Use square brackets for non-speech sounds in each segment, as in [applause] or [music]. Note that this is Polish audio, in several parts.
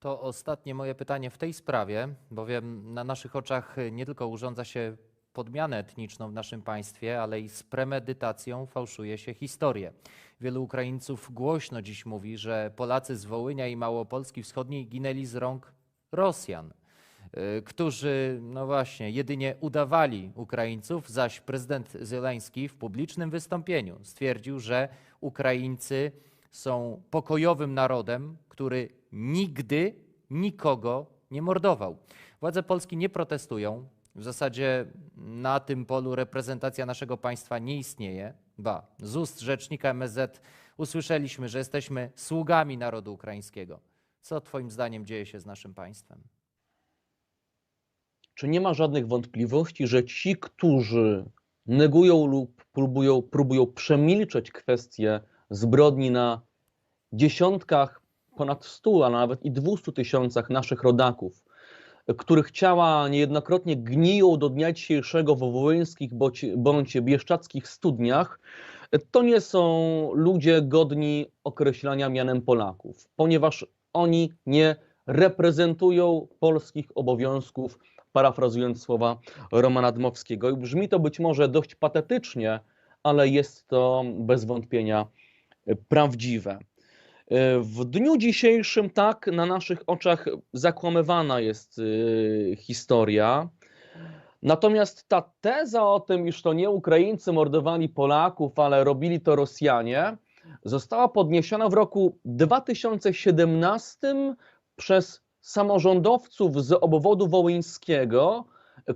To ostatnie moje pytanie w tej sprawie, bowiem na naszych oczach nie tylko urządza się podmianę etniczną w naszym państwie, ale i z premedytacją fałszuje się historię. Wielu Ukraińców głośno dziś mówi, że Polacy z Wołynia i Małopolski Wschodniej ginęli z rąk Rosjan, y, którzy, no właśnie, jedynie udawali Ukraińców, zaś prezydent Zeleński w publicznym wystąpieniu stwierdził, że Ukraińcy są pokojowym narodem, który nigdy nikogo nie mordował. Władze Polski nie protestują. W zasadzie na tym polu reprezentacja naszego państwa nie istnieje. Ba, z ust rzecznika MSZ usłyszeliśmy, że jesteśmy sługami narodu ukraińskiego. Co Twoim zdaniem dzieje się z naszym państwem? Czy nie ma żadnych wątpliwości, że ci, którzy negują lub próbują, próbują przemilczeć kwestię zbrodni na dziesiątkach, ponad stu, a nawet i dwustu tysiącach naszych rodaków, których ciała niejednokrotnie gniją do dnia dzisiejszego w wołyńskich bądź, bieszczadzkich studniach, to nie są ludzie godni określania mianem Polaków, ponieważ oni nie reprezentują polskich obowiązków, parafrazując słowa Romana Dmowskiego. Brzmi to być może dość patetycznie, ale jest to bez wątpienia prawdziwe. W dniu dzisiejszym, tak, na naszych oczach zakłamywana jest y, historia. Natomiast ta teza o tym, iż to nie Ukraińcy mordowali Polaków, ale robili to Rosjanie, została podniesiona w roku 2017 przez samorządowców z obwodu wołyńskiego,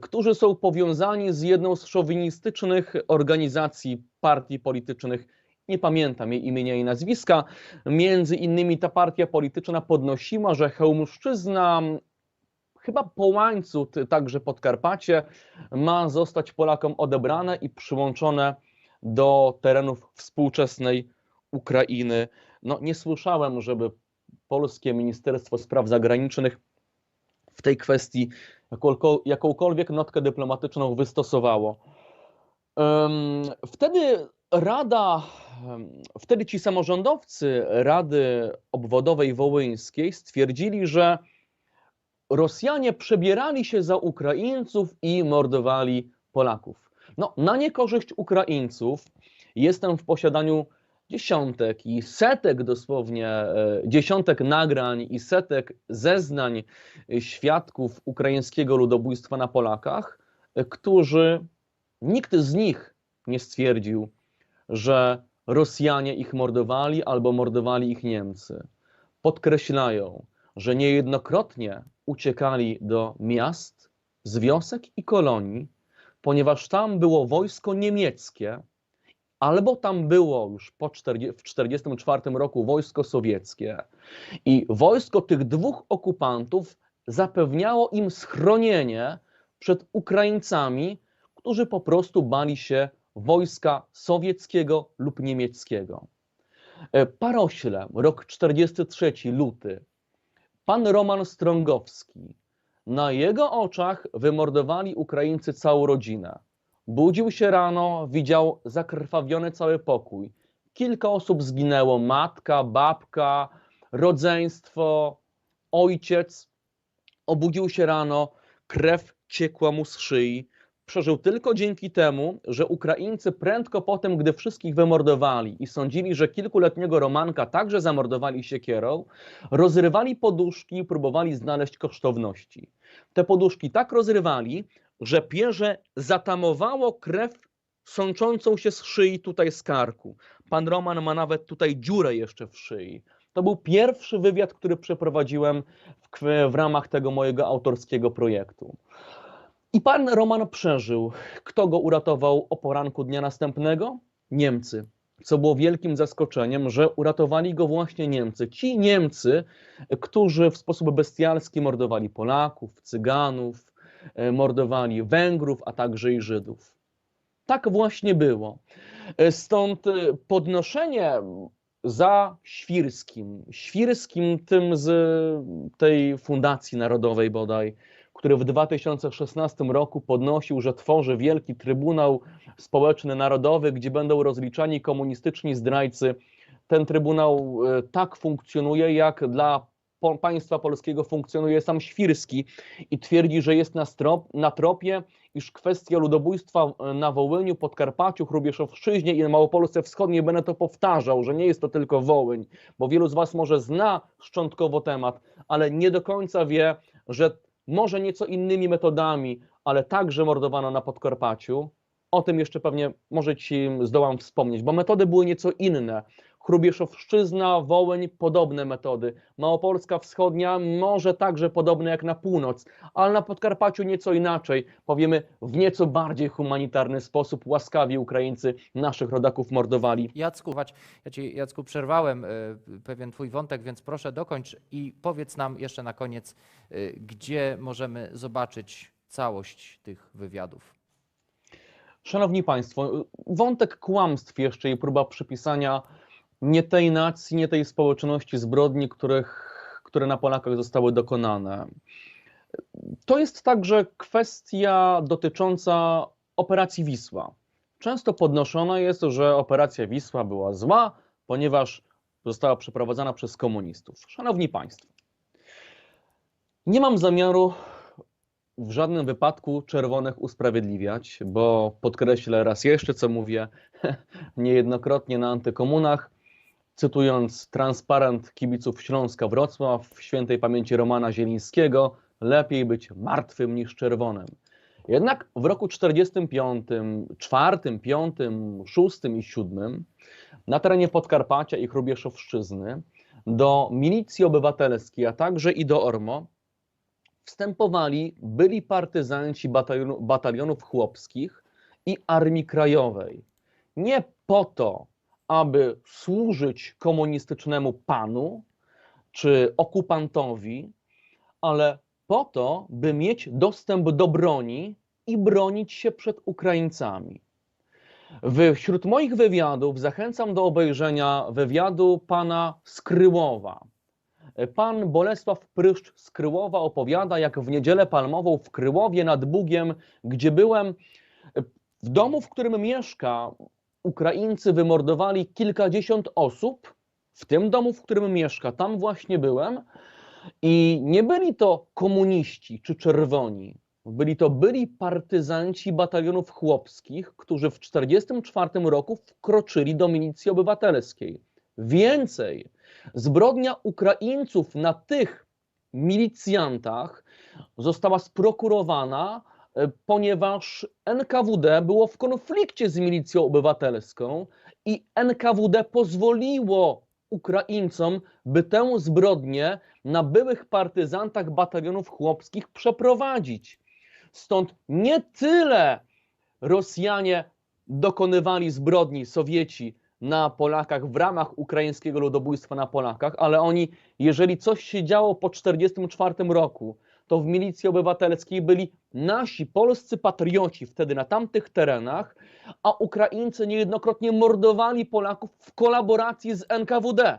którzy są powiązani z jedną z szowinistycznych organizacji partii politycznych. Nie pamiętam jej imienia i nazwiska. Między innymi ta partia polityczna podnosiła, że Chełmszczyzna, chyba Połańcu, także Podkarpacie, ma zostać Polakom odebrane i przyłączone do terenów współczesnej Ukrainy. No, nie słyszałem, żeby polskie Ministerstwo Spraw Zagranicznych w tej kwestii jakąkolwiek, notkę dyplomatyczną wystosowało. Wtedy Rada, wtedy ci samorządowcy Rady Obwodowej Wołyńskiej stwierdzili, że Rosjanie przebierali się za Ukraińców i mordowali Polaków. No, na niekorzyść Ukraińców jestem w posiadaniu dziesiątek i setek dosłownie, e, dziesiątek nagrań i setek zeznań świadków ukraińskiego ludobójstwa na Polakach, e, którzy, nikt z nich nie stwierdził, że Rosjanie ich mordowali albo mordowali ich Niemcy. Podkreślają, że niejednokrotnie uciekali do miast, z wiosek i kolonii, ponieważ tam było wojsko niemieckie, albo tam było już po 40, w 1944 roku wojsko sowieckie i wojsko tych dwóch okupantów zapewniało im schronienie przed Ukraińcami, którzy po prostu bali się wojska sowieckiego lub niemieckiego. E, Parośle, rok 43, luty. Pan Roman Strągowski. Na jego oczach wymordowali Ukraińcy całą rodzinę. Budził się rano, widział zakrwawiony cały pokój. Kilka osób zginęło: matka, babka, rodzeństwo, ojciec. Obudził się rano, krew ciekła mu z szyi. Przeżył tylko dzięki temu, że Ukraińcy prędko potem, gdy wszystkich wymordowali i sądzili, że kilkuletniego Romanka także zamordowali siekierą, rozrywali poduszki i próbowali znaleźć kosztowności. Te poduszki tak rozrywali, że pierze zatamowało krew sączącą się z szyi tutaj z karku. Pan Roman ma nawet tutaj dziurę jeszcze w szyi. To był pierwszy wywiad, który przeprowadziłem w, w ramach tego mojego autorskiego projektu. I pan Roman przeżył. Kto go uratował o poranku dnia następnego? Niemcy. Co było wielkim zaskoczeniem, że uratowali go właśnie Niemcy. Ci Niemcy, którzy w sposób bestialski mordowali Polaków, Cyganów, e, mordowali Węgrów, a także i Żydów. Tak właśnie było. E, Stąd e, podnoszenie za Świrskim, Świrskim tym z tej Fundacji Narodowej bodaj, który w 2016 roku podnosił, że tworzy wielki Trybunał Społeczny Narodowy, gdzie będą rozliczani komunistyczni zdrajcy. Ten Trybunał e, tak funkcjonuje, jak dla państwa polskiego funkcjonuje sam Świrski i twierdzi, że jest na, strop, na tropie, iż kwestia ludobójstwa na Wołyniu, Podkarpaciu, Hrubieszowszczyźnie i na Małopolsce Wschodniej będę to powtarzał, że nie jest to tylko Wołyń, bo wielu z Was może zna szczątkowo temat, ale nie do końca wie, że może nieco innymi metodami, ale także mordowano na Podkarpaciu. O tym jeszcze pewnie może Ci zdołam wspomnieć, bo metody były nieco inne. Hrubieszowszczyzna, Wołyń, podobne metody. Małopolska Wschodnia, może także podobne jak na północ, ale na Podkarpaciu nieco inaczej. Powiemy w nieco bardziej humanitarny sposób, łaskawie Ukraińcy naszych rodaków mordowali. Jacku, ja ci Jacku przerwałem e, pewien twój wątek, więc proszę dokończ i powiedz nam jeszcze na koniec, e, gdzie możemy zobaczyć całość tych wywiadów. Szanowni Państwo, wątek kłamstw jeszcze i próba przypisania nie tej nacji, nie tej społeczności zbrodni, których, które na Polakach zostały dokonane. To jest także kwestia dotycząca operacji Wisła. Często podnoszone jest, że operacja Wisła była zła, ponieważ została przeprowadzona przez komunistów. Szanowni Państwo, nie mam zamiaru w żadnym wypadku czerwonych usprawiedliwiać, bo podkreślę raz jeszcze, co mówię [laughs] niejednokrotnie na antykomunach, cytując transparent kibiców Śląska Wrocław w świętej pamięci Romana Zielińskiego, lepiej być martwym niż czerwonym. Jednak w roku 45, 4, 5, 6 i 7 na terenie Podkarpacia i Hrubieszowszczyzny do milicji obywatelskiej, a także i do ORMO wstępowali byli partyzanci batalionów chłopskich i Armii Krajowej. Nie po to, aby służyć komunistycznemu panu czy okupantowi, ale po to, by mieć dostęp do broni i bronić się przed Ukraińcami. Wśród moich wywiadów zachęcam do obejrzenia wywiadu pana Skryłowa. Pan Bolesław Pryszcz z Kryłowa opowiada, jak w niedzielę palmową w Kryłowie nad Bugiem, gdzie byłem, w domu, w którym mieszka, Ukraińcy wymordowali kilkadziesiąt osób. W tym domu, w którym mieszka, tam właśnie byłem. I nie byli to komuniści czy czerwoni. Byli to byli partyzanci batalionów chłopskich, którzy w 1944 roku wkroczyli do milicji obywatelskiej. Więcej, zbrodnia Ukraińców na tych milicjantach została sprokurowana, ponieważ NKWD było w konflikcie z milicją obywatelską i NKWD pozwoliło Ukraińcom, by tę zbrodnię na byłych partyzantach batalionów chłopskich przeprowadzić. Stąd nie tyle Rosjanie dokonywali zbrodni, Sowieci, na Polakach w ramach ukraińskiego ludobójstwa na Polakach, ale oni, jeżeli coś się działo po 1944 roku, to w milicji obywatelskiej byli nasi polscy patrioci wtedy na tamtych terenach, a Ukraińcy niejednokrotnie mordowali Polaków w kolaboracji z NKWD.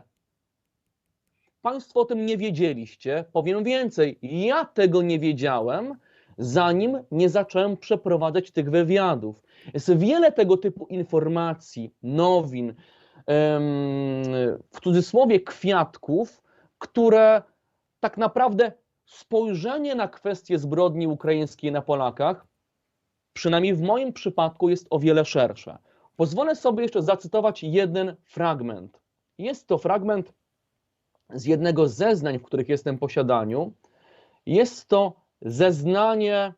Państwo o tym nie wiedzieliście. Powiem więcej, ja tego nie wiedziałem, zanim nie zacząłem przeprowadzać tych wywiadów. Jest wiele tego typu informacji, nowin, w cudzysłowie kwiatków, które tak naprawdę spojrzenie na kwestię zbrodni ukraińskiej na Polakach, przynajmniej w moim przypadku, jest o wiele szersze. Pozwolę sobie jeszcze zacytować jeden fragment. Jest to fragment z jednego z zeznań, w których jestem w posiadaniu. Jest to zeznanie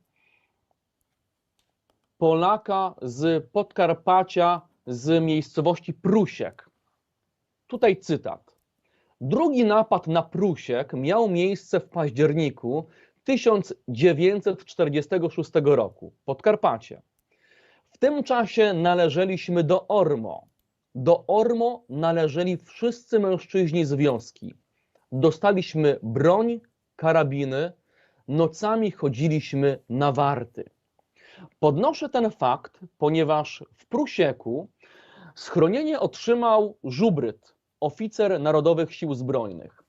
Polaka z Podkarpacia, z miejscowości Prusiek. Tutaj cytat. Drugi napad na Prusiek miał miejsce w październiku 1946 roku, Podkarpacie. W tym czasie należeliśmy do Ormo. Do Ormo należeli wszyscy mężczyźni z wioski. Dostaliśmy broń, karabiny, nocami chodziliśmy na warty. Podnoszę ten fakt, ponieważ w Prusieku schronienie otrzymał Żubryd, oficer Narodowych Sił Zbrojnych.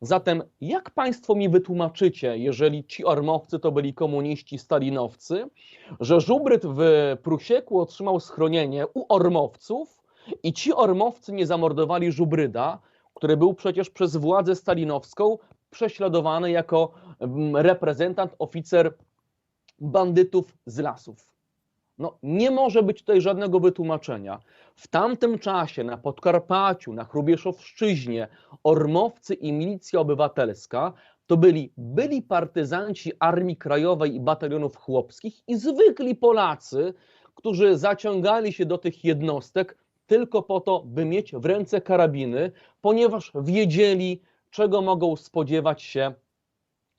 Zatem jak Państwo mi wytłumaczycie, jeżeli ci ormowcy to byli komuniści, stalinowcy, że Żubryd w Prusieku otrzymał schronienie u ormowców i ci ormowcy nie zamordowali Żubryda, który był przecież przez władzę stalinowską prześladowany jako mm, reprezentant, oficer bandytów z lasów. No, nie może być tutaj żadnego wytłumaczenia. W tamtym czasie na Podkarpaciu, na Hrubieszowszczyźnie, ormowcy i milicja obywatelska to byli byli partyzanci Armii Krajowej i batalionów chłopskich i zwykli Polacy, którzy zaciągali się do tych jednostek tylko po to, by mieć w ręce karabiny, ponieważ wiedzieli, czego mogą spodziewać się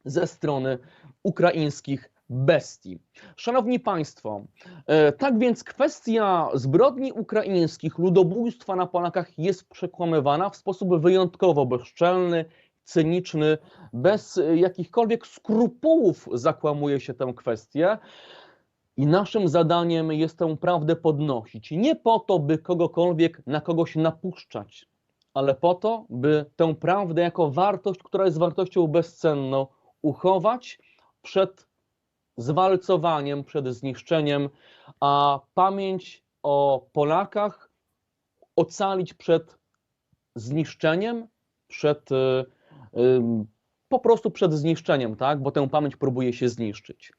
ze strony ukraińskich bestii. Szanowni Państwo, e, tak więc kwestia zbrodni ukraińskich, ludobójstwa na Polakach jest przekłamywana w sposób wyjątkowo bezczelny, cyniczny, bez e, jakichkolwiek skrupułów zakłamuje się tę kwestię. I naszym zadaniem jest tę prawdę podnosić. Nie po to, by kogokolwiek na kogoś napuszczać, ale po to, by tę prawdę jako wartość, która jest wartością bezcenną, uchować przed zwalcowaniem, przed zniszczeniem, a pamięć o Polakach ocalić przed zniszczeniem, przed y, po prostu przed zniszczeniem, tak? Bo tę pamięć próbuje się zniszczyć.